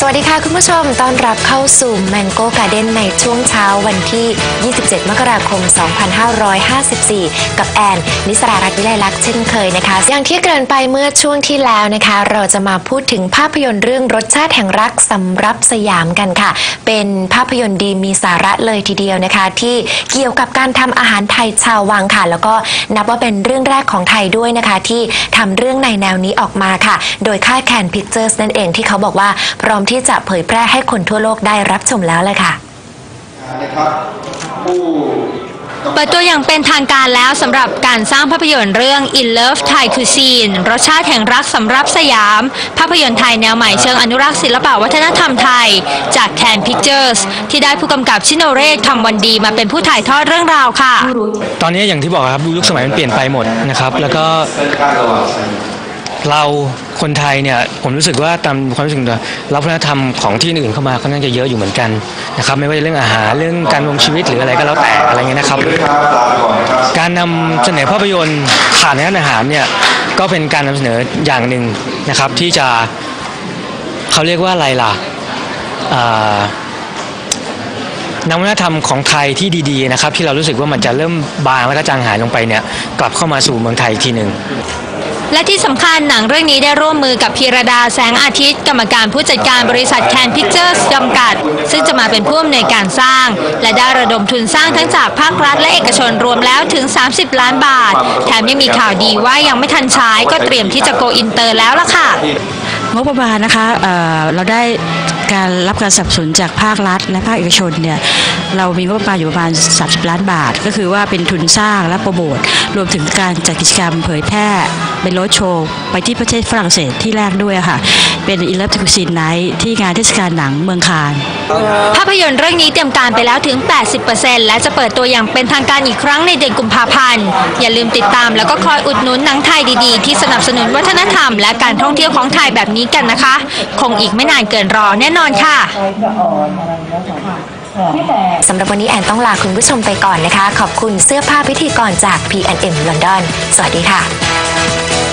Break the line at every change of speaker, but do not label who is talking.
สวัสดีค่ะคุณผู้ชม ต้อนรับเข้าสู่ Mango Garden ในช่วงเช้าวันที่ 27 มกราคม 2554 กับแอน นิสรารัตน์วิไลลักษณ์เช่นเคยนะคะ อย่างที่เกริ่นไปเมื่อช่วงที่แล้วนะคะ เราจะมาพูดถึงภาพยนตร์เรื่องรสชาติแห่งรักสำรับสยามกันค่ะ เป็นภาพยนตร์ดีมีสาระเลยทีเดียวนะคะ ที่เกี่ยวกับการทำอาหารไทยชาววังค่ะ แล้วก็นับว่าเป็นเรื่องแรกของไทยด้วยนะคะ ที่ทำเรื่องในแนวนี้ออกมาค่ะ โดยค่ายแคนพิ c เจอร์สนั่นเองที่เขาบอกว่าพร้อมที่จะเผยแพร่ให้คนทั่วโลกได้รับชมแล้วเลยค่ะ
นะครับผู้
เปิดตัวอย่างเป็นทางการแล้วสำหรับการสร้างภาพยนตร์เรื่อง In Love Thai Cuisine รสชาติแห่งรักสำรับสยาม ภาพยนตร์ไทยแนวใหม่เชิงอนุรักษ์ศิลปะวัฒนธรรมไทย จาก Can Pictures ที่ได้ผู้กำกับชิโนเรศคำวันดีมาเป็นผู้ถ่ายทอดเรื่องราวค่ะ
ตอนนี้อย่างที่บอกครับยุคสมัยมันเปลี่ยนไปหมดนะครับ แล้วก็
เส้นข้างระหว่างเส้น
เรา คนไทยเนี่ยผมรู้สึกว่าตามความรู้สึกตัวรับวัฒนธรรมของที่อื่นเข้ามาค่อนข้างจะเยอะอยู่เหมือนกันนะครับไม่ว่าจะเรื่องอาหารเรื่องการดำรงชีวิตหรืออะไรก็แล้วแต่อะไรเงี้ยนะครับ
ด้วยครับลาไปก่อนนะครับ
การนำเสนอภาพยนตร์ผ่านในร้านอาหารเนี่ยก็เป็นการนำเสนออย่างหนึ่งนะครับที่จะเขาเรียกว่าอะไรล่ะนำวัฒนธรรมของไทยที่ดีๆนะครับที่เรารู้สึกว่ามันจะเริ่มบางแล้วก็จางหายลงไปเนี่ยกลับเข้ามาสู่เมืองไทยอีกทีหนึ่ง
และที่สำคัญหนังเรื่องนี้ได้ร่วมมือกับพีรดาแสงอาทิตย์ กรรมการผู้จัดการบริษัท Can Pictures จำกัด ซึ่งจะมาเป็นผู้อำนวยการสร้าง และได้ระดมทุนสร้างทั้งจากภาครัฐและเอกชนรวมแล้วถึง 30 ล้านบาท แถมยังมีข่าวดีว่ายังไม่ทันใช้ก็เตรียมที่จะโกอินเตอร์แล้วล่ะค่ะ
งบประมาณนะคะเเราได้การรับการสนับสนุนจากภาครัฐ และภาคเอกชนเนี่ยเรามีงบประมาณอยู่ประมาณ 30 ล้านบาท ก็คือว่าเป็นทุนสร้างและโปรโมทรวมถึงการจัดกิจกรรมเผยแพร่ เป็นรดโชว์ ไปที่ประเทศฝรั่งเศสที่แรกด้วยค่ะ เป็นอิเลฟทิคุซินไนท์ที่งานเทศกาลหนังเมืองคาน
ภาพยนตร์เรื่องนี้เตรียมการไปแล้วถึง 80%และจะเปิดตัวอย่างเป็นทางการอีกครั้งในเดือนกุมภาพันธ์ อย่าลืมติดตามแล้วก็คอยอุดหนุนหนังไทยดีๆ ที่สนับสนุนวัฒนธรรมและการท่องเที่ยวของไทยแบบนี้กันนะคะ คงอีกไม่นานเกินรอแน่นอนค่ะ
สำหรับวันนี้แอนต้องลาคุณผู้ชมไปก่อนนะคะ ขอบคุณเสื้อผ้าพิธีกรจาก P&M London สวัสดีค่ะ